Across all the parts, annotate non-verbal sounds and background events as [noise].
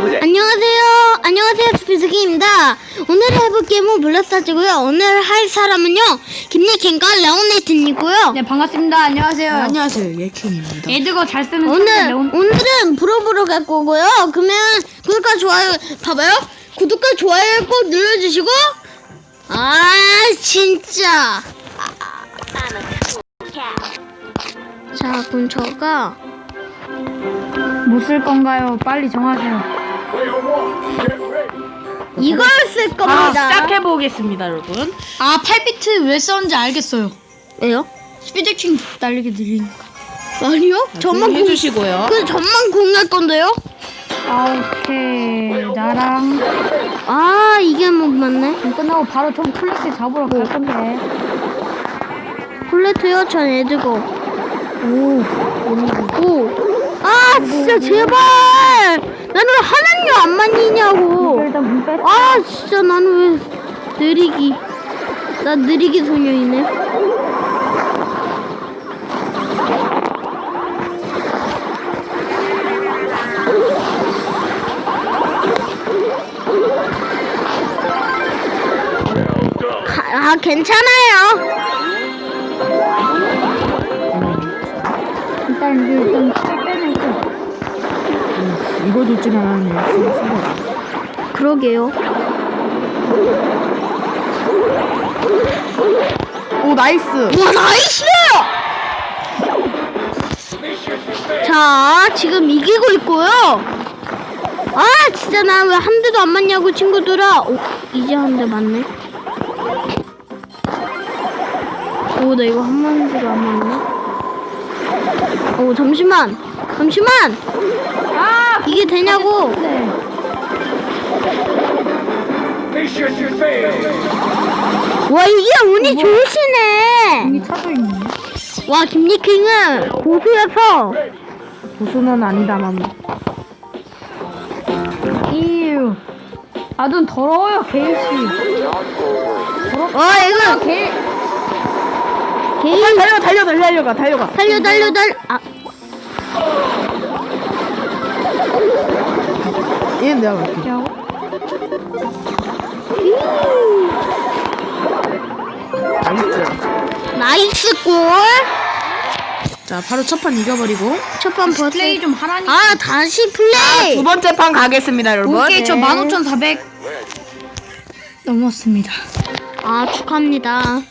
that. 안녕하세요. 안녕하세요. 스피드기입니다. 오늘 해볼 게임은 블랙스타즈고요. 오늘 할 사람은요. 김니켄과 레오네이튼이고요. 네 반갑습니다. 안녕하세요. 안녕하세요 예킹입니다. 에드거 잘 쓰는 오늘 레온. 오늘은 브로브로 갈 거고요. 그러면 구독과 좋아요 봐봐요. 구독과 좋아요 꼭 눌러주시고 아 진짜 자 그럼 저가 뭐쓸 건가요? 빨리 정하세요. 이걸 쓸 아, 겁니다. 시작해 보겠습니다, 여러분. 아 8비트 왜 썼는지 알겠어요. 왜요? 스피드킹 달리기 느리니까. 아니요? 저만 공, 해주시고요. 그 저만 공략 건데요? 아 오케이 나랑 아 이게 못 맞네. 좀 끝나고 바로 좀 플렉스 잡으러 갈 건데. 콜레트요 전 애드고. 오. 오. 아 진짜 제발. 나는 왜 하나님 안 만지냐고. 일단 문 뺐. 아 진짜 나는 왜 느리기. 나 느리기 소녀이네. 가- 아 괜찮아요. 일단 이제 일단. 이거 듣지는 않았네요. 그러게요. 오, 나이스. 와 나이스! 자 지금 이기고 있고요. 아 진짜 나 왜 한 대도 안 맞냐고 친구들아. 오, 이제 한 대 맞네. 오 나 이거 한 마디도 안 맞네. 오 잠시만 잠시만. 아 이게 되냐고. 와 이게 운이 좋으시네. 이미 차도 있네. 와 김니킹은 고수여서 고수는 아니다만. 이유. 아 눈 더러워요 게일 씨. 와 이거 게일. 개인 달려, 달려, 달려, 달려가, 달려가. 달려 달려 달려 아 얘는 내가 갈게. 나이스. 나이스 골. 자, 바로 첫 판 이겨버리고. 버스. 플레이 좀 하라니. 아 다시 플레이. 두 번째 판 가겠습니다, 여러분. 오케이 저 네. 15,400 넘었습니다. 아 축하합니다.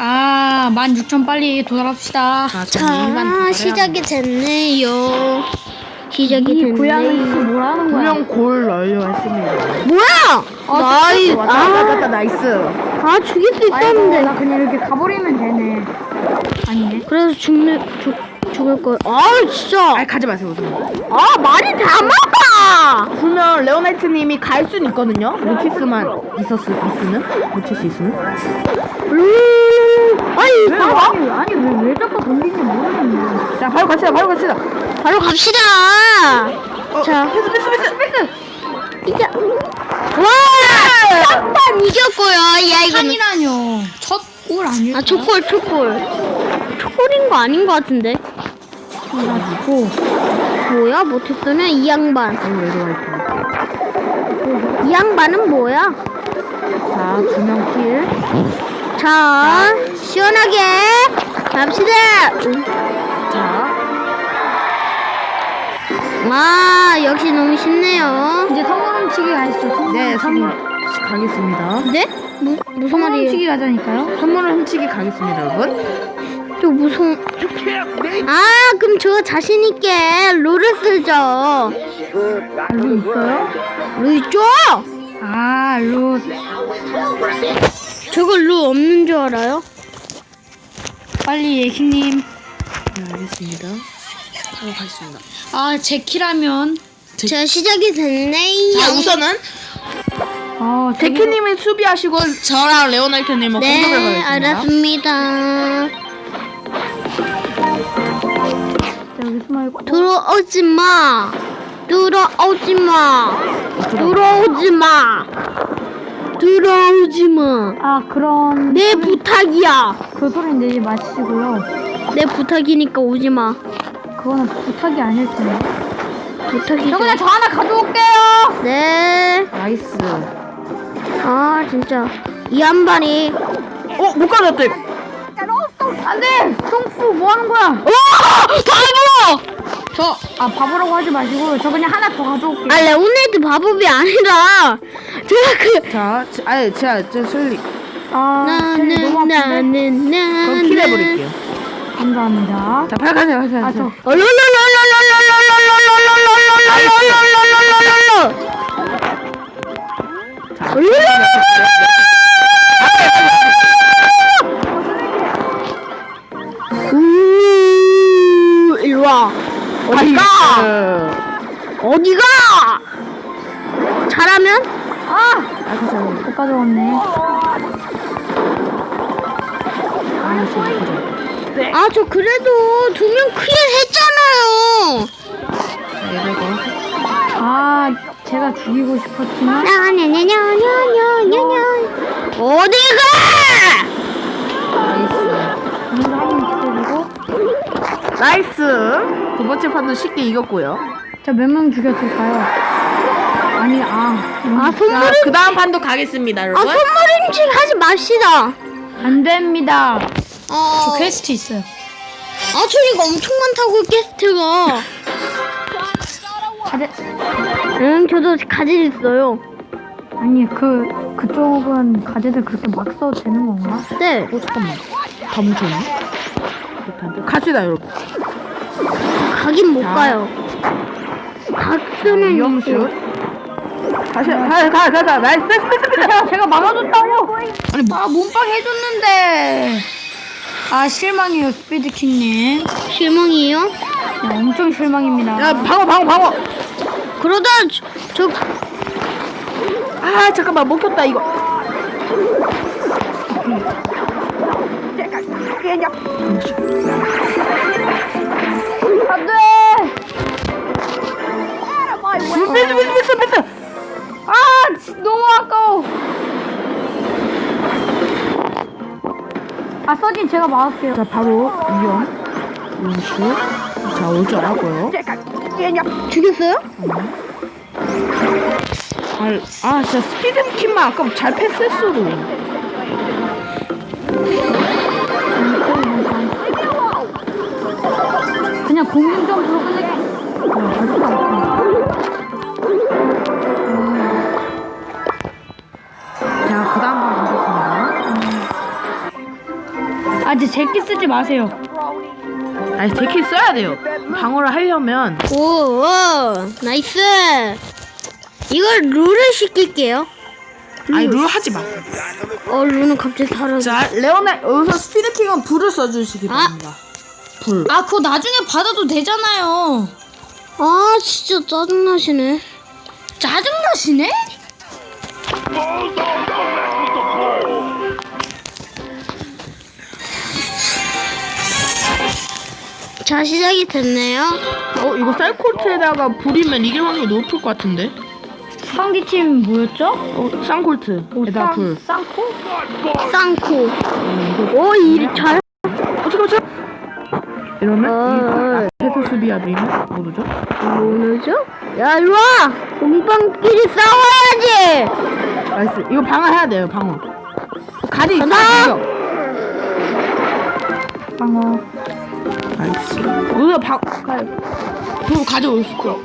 아 16,000 빨리 도달합시다. 자, 자 자, 시작이 됐네요. 시작이 이 됐네. 고양이 씨 뭐라는 거야? 분명 골 넣으려 했습니다. 뭐야? 나이 왔다, 왔다, 아, 나이스. 아 죽일 수 아이고 있었는데. 나 그냥 이렇게 가버리면 되네. 아니네. 그래서 죽는 죽 죽을 걸. 아 진짜. 아, 가지 마세요, 우선. 아 말이 다막 아. 분명 레오나이트님이 갈 수는 있거든요. 루치스만 있었, 있으면? 루치스 있으면? 음. 아니 왜 봐봐. 아니 아니 왜, 왜 자꾸 돌리는지 모르겠네. 자, 바로 갑시다, 바로 갑시다. 바로 갑시다. 어, 자. 패스, 패스, 패스, 패스. 이제 와! 첫판 이겼고요. 야 이거는 판이라뇨. 첫 골 아니에요? 아 초골 초골. 초골인 거 아닌 거 같은데. 가지고 뭐야 못했으면 이 양반. 이 양반은 뭐야? 자, 두명 킬. 자 시원하게 갑시다. 응. 자, 와 역시 너무 쉽네요. 이제 성원 훔치기 가시죠. 네. 선물 가겠습니다. 네? 무, 무슨 말이에요? 훔치기 가자니까요. 선물을 훔치기 가겠습니다, 여러분. 저 무슨 아 그럼 저 자신 있게 룰을 쓰죠. 루 있어요? 루 있죠? 아, 루. 저거 루 없는 줄 알아요? 빨리 예키님. 네, 알겠습니다. 바로 가겠습니다. 아, 제키라면. 자 시작이 됐네요. 자, 우선은 아, 되게- 데키님이 수비하시고 저랑 레오나이트님은 공격을 네 가겠습니다. 알았습니다. 숨어 있고. 들어오지 마. 들어오지 마. 들어오지 마. 들어오지 마. 아, 그런. 내 부탁이야. 그 소리는 내지 마시고요. 내 부탁이니까 오지 마. 그거는 부탁이 아닐 텐데. 부탁이. 저 그냥 저 하나 가져올게요. 나이스. 아 진짜 이 한발이 어, 못 이거. 안 돼! 송프 뭐 하는 거야? 와 바보! 저, 아, 바보라고 하지 마시고, 저 그냥 하나 더 가져올게요. 아 레오네드 바보비 아니라 [laughs] 제가 그 자, 지- 아니, 제가, 제 슬리. 아, 쟤 너무 나는 아픈데? 나는 그럼 나는 킬해버릴게요. 감사합니다. 자, 가세요, 가세요. 아, 저, 우 저 그래도 두 명 클리어 했잖아요 네, 이거. 아, 제가 죽이고 싶었지만. 냐냐냐냐냐냐냐 어디가 나이스. 오늘 한번 기다리고. 나이스. 두 번째 판도 쉽게 이겼고요. 저몇명 죽였을까요? 아니, 아. 아 자, 그 다음 판도 가겠습니다, 아 여러분. 손머리음식 하지 맙시다 안 됩니다. 아, 퀘스트 있어요. 아 저희가 엄청 많다고 게스트가 가재, 응 저도 가질 있어요 아니, 그, 그쪽은 가재들 그렇게 막 써도 되는 건가? 네 어, 잠깐만. 다 뭉쳐있네. 갑시다, 여러분. 가긴 못 자. 가요 각수는 위험슛. 있고 다시, 가, 가, 가, 가. 나이스, 나이스, 나이스, 나이스. 제가, 막아줬다고! 아니, 뭐. 아, 몸빵 해줬는데! 아, 실망이에요, 스피드킹님. 실망이에요 네, 엄청 실망입니다. 야, 방어, 방어, 방어. 그러다 저, 저 아, 잠깐만. 먹혔다, 이거. 안 아, 서진 제가 막을게요. 자, 바로 위험. 위험슛. 자, 올 줄 알았고요. 죽였어요? 아, 아, 진짜 스피드 킥만 아까 잘 패스했어도. 그냥 공중 점프 제 제끼 쓰지 마세요. 아니, 데킬 써야 돼요. 방어를 하려면. 오, 오 나이스 이걸 룰을 시킬게요 아니, 룰 하지 마. 어 룰은 갑자기 사라져 자, 레오나, 여기서 스피드킹은 불을 써주시기 아. 바랍니다. 불. 아, 그거 나중에 받아도 되잖아요. 아 진짜 짜증나시네 짜증나시네? 자 시작이 됐네요 어, 이거 쌀콜트에다가 불이면 이길 확률이 높을 것 같은데? 상기팀 뭐였죠? 어, 쌍콜트에다 불. 쌍코? 쌍코 오이 잘 어, 잠깐만, 잠깐만. 이러면 어. 이 앞에서 수비하면 모르죠? 뭐죠? 야 일로 와 공방끼리 싸워야지 나이스. 이거 방어해야 돼요, 방어. 가디 있어! 공격. 방어. 방, 그거 가져올 수 있어.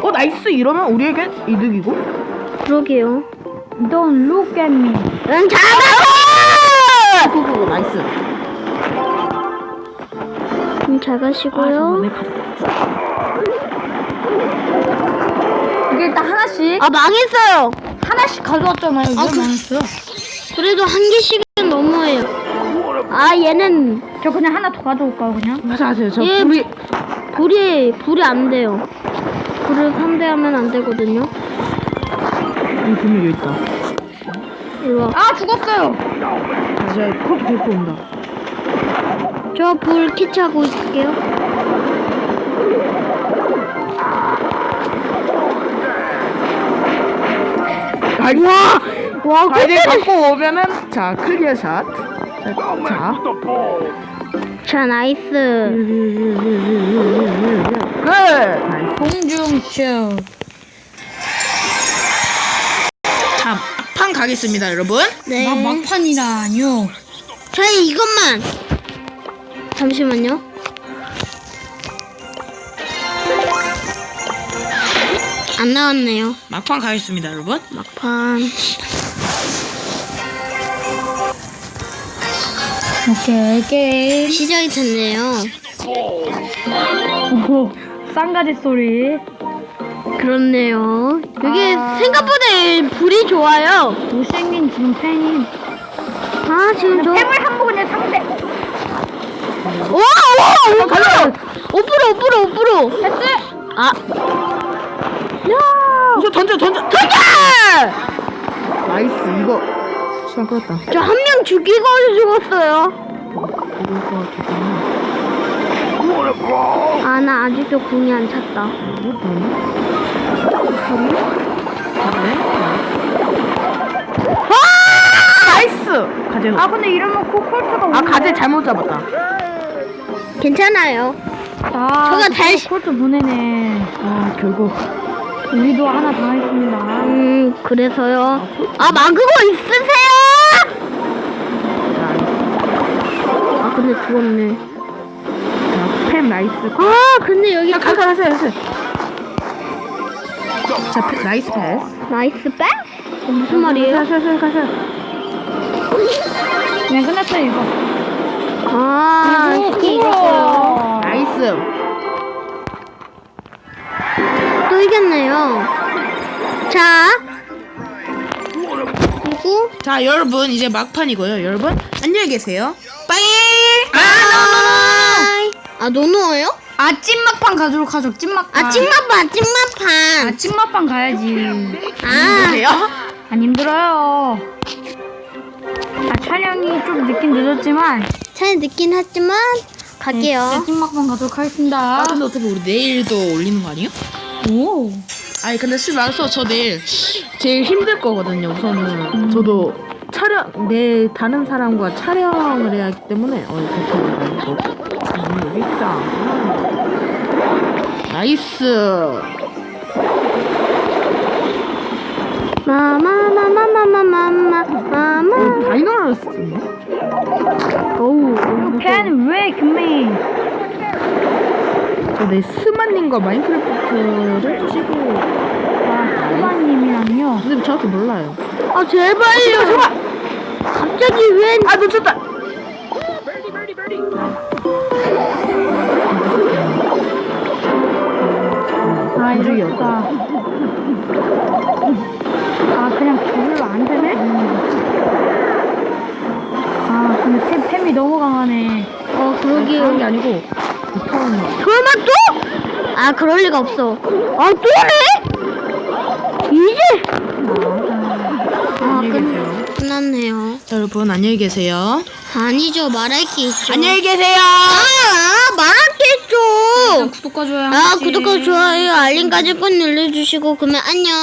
어, 나이스. 이러면 우리에게 이득이고. 그러게요 Don't look at me. 응 잘가 그거 나이스. 음, 잘 아, 가시고요. 이게 일단 하나씩. 아 망했어요 하나씩 가져왔잖아요. 왜 아, 그- 망했어요? 그래도 한 개씩은 너무해요 아 얘는 저 그냥 하나 더 가져올까요, 그냥? 가자, 가세요. 저 예. 불이. 불이 불이 안 돼요. 불을 상대하면 안 되거든요. 이 분명 여기 있다. 일로 와. 아, 죽었어요. 다시 컵 데리고 온다. 저불 캐치하고 있을게요. 와! 와, 근데 갖고 오면은, 자, 클리어 샷. 자, ball. 자 나이스. 끝! 나이스. 공중슛. 가겠습니다, 여러분. 네. 막 막판이라뇨. 저희 이것만. 잠시만요. 안 나왔네요. 막판 가겠습니다, 여러분. 막판. 오케이 게임. 시작이 됐네요. 오, 쌍가지 소리. 그렇네요. 여기 아. 생각보다 불이 좋아요. 못생긴 지금 팬이. 아, 지금 저. 한보 그냥 상대. 와, 와, 5%! 5%, 5%, 5%! 됐어. 아. 야! 우선 던져, 던져, 던져! 나이스, 이거. 시간 끌었다. 저 한 명 죽이고 죽었어요. 같기 때문에. 아, 나 아직도 궁이 안 찼다. 나이스! 가재. 아 근데 이러면 코콜트가 아, 가재 잘못 잡았다. 괜찮아요. 아, 저가 다시- 코콜트 보내네. 아, 결국. 우리도 하나 당했습니다. 음, 그래서요. 아, 막으고 있으세요! 아, 근데 죽었네. 자, 팸 나이스. 아, 근데 여기 자, 가서, 가서, 가서. 자, 팸, 나이스 패스. 나이스 백? 어, 무슨 말이에요? 가서, 가서, 가서. 그냥 끝났어요 이거. 아, 쉽게 이겼어요. 나이스. 또 이겼네요. 자. 그리고, 자, 여러분, 이제 막판이고요. 여러분, 안녕히 계세요. 빠이! 아이. 아, 노노예요? 아 찐막판 가도록 하죠. 찐막판. 아, 찐맛판, 찐맛판. 아 찐막판 가야지. 아. 안 힘들어요. 아 촬영이 좀 늦긴 늦었지만 잘 늦긴 했지만, 갈게요. 네, 찐막판 가도록 하겠습니다. 아, 근데 어차피 우리 내일도 올리는 거 아니에요? 오. 아니, 근데 솔직히 말해서 저 내일 제일 힘들 거거든요, 우선은. 저도 촬영, 내 다른 사람과 촬영을 해야 하기 때문에, 어, 또. 음, 여기 있다. 나이스. 마마마마마마마마마. 어, 다이너스네? 오우, 무서워. 팬왜 금메? 저내 스마님과 마인크래프트를 찍고. 아 소바님이랑요. 근데 정확히 몰라요. 아, 제발요. 갑자기 웬. 아, 놓쳤다! 아 이렇다. 아 그냥 별로 안 되네? 아 근데 템, 템이 너무 강하네. 어, 그런 게. 아니고, 설마 또? 아, 그럴 리가 없어. 아, 또네? 이제? 끝. 끝났네요. 자, 여러분, 안녕히 계세요. 아니죠, 말할 게 있죠. 안녕히 계세요! 아, 말할 게 있죠. 구독과 좋아요. 아, 구독과 좋아요, 알림까지 꼭 눌러주시고, 그러면 안녕.